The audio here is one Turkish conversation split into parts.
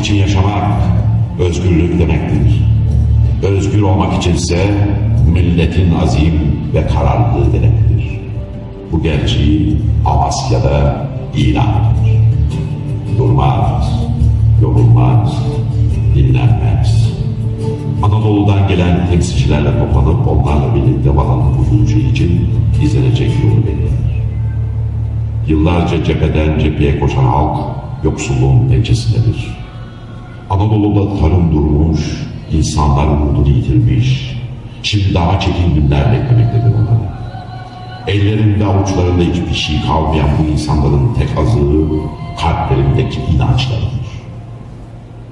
için yaşamak özgürlük demektir. Özgür olmak içinse milletin azim ve kararlılığı demektir. Bu gerçeği Amasya'da ilan edilir. Durmaz, yorulmaz, dinlenmez. Anadolu'dan gelen temsilcilerle toplanıp onlarla birlikte vatanın huzuru için izlenecek yolu belirler. Yıllarca cepheden cepheye koşan halk yoksulluğun pençesindedir. Anadolu'da tarım durmuş, insanlar umudunu yitirmiş, şimdi daha çetin günler beklemektedir onları. Ellerinde avuçlarında hiçbir şey kalmayan bu insanların tek azığı kalplerindeki inançlarıdır.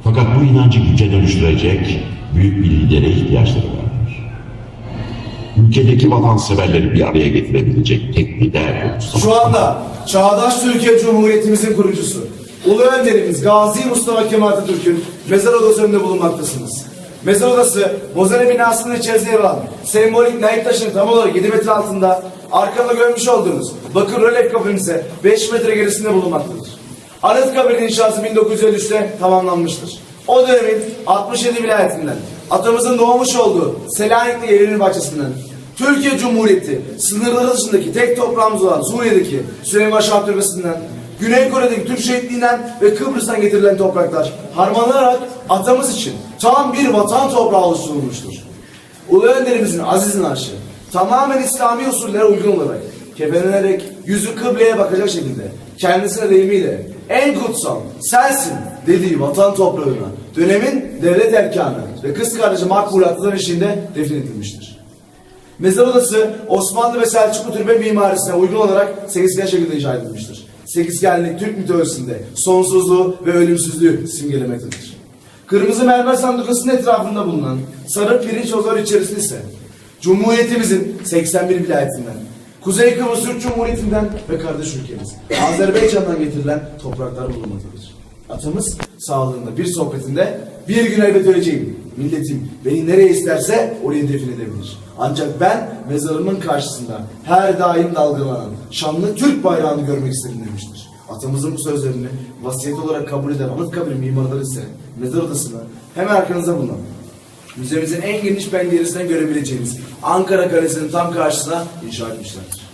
Fakat bu inancı güce dönüştürecek büyük bir lidere ihtiyaçları vardır. Ülkedeki vatanseverleri bir araya getirebilecek tek lider yok. Şu anda Çağdaş Türkiye Cumhuriyetimizin kurucusu, Ulu Önderimiz Gazi Mustafa Kemal Atatürk'ün mezar odası önünde bulunmaktasınız. Mezar odası Bozane binasının içerisinde yer alan sembolik naip taşın tam olarak 7 metre altında arkamda görmüş olduğunuz bakır rölyef kabrimize 5 metre gerisinde bulunmaktadır. Anıt kabrin inşası 1953'te tamamlanmıştır. O dönemin 67 vilayetinden atamızın doğmuş olduğu Selanikli yerinin bahçesinden Türkiye Cumhuriyeti sınırları dışındaki tek toprağımız olan Suriye'deki Süleyman Şah Türbesi'nden, Güney Kore'deki Türk şehitliğinden ve Kıbrıs'tan getirilen topraklar harmanlanarak atamız için tam bir vatan toprağı oluşturulmuştur. Ulu Önderimizin aziz narşı tamamen İslami usullere uygun olarak kefenlenerek yüzü kıbleye bakacak şekilde kendisine deyimiyle en kutsal sensin dediği vatan toprağına dönemin devlet erkanı ve kız kardeşi makbulatlar eşliğinde defin edilmiştir. Mezar odası Osmanlı ve Selçuklu türbe mimarisine uygun olarak sekizgen şekilde inşa edilmiştir. Sekizgenlik Türk mitolojisinde sonsuzluğu ve ölümsüzlüğü simgelemektedir. Kırmızı mermer sandukasının etrafında bulunan sarı pirinç ozaları içerisinde ise Cumhuriyetimizin 81 vilayetinden, Kuzey Kıbrıs Türk Cumhuriyeti'nden ve kardeş ülkemiz Azerbaycan'dan getirilen topraklar bulunmaktadır. Atamız sağlığında bir sohbetinde bir gün elbet öleceğim. Milletim beni nereye isterse oraya defin edebilir. Ancak ben mezarımın karşısında her daim dalgalanan şanlı Türk bayrağını görmek isterim demiştir. Atamızın bu sözlerini vasiyet olarak kabul eden Anıtkabir mimarları ise mezar odasını hemen arkanızda bulunan müzemizin en geniş penceresinden görebileceğiniz Ankara Kalesi'nin tam karşısına inşa etmişlerdir.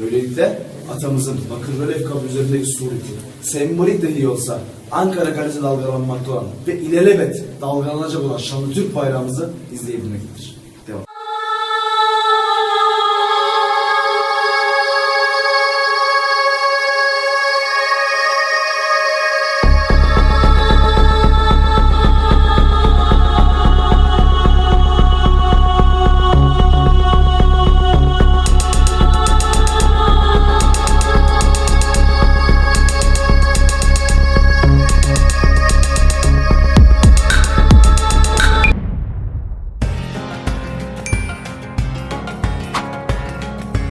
Böylelikle atamızın bakır rölyef kabı üzerindeki sureti sembolik dahi olsa Ankara Kalesi dalgalanmakta olan ve ilelebet dalgalanacak olan şanlı Türk bayrağımızı izleyebilmektedir.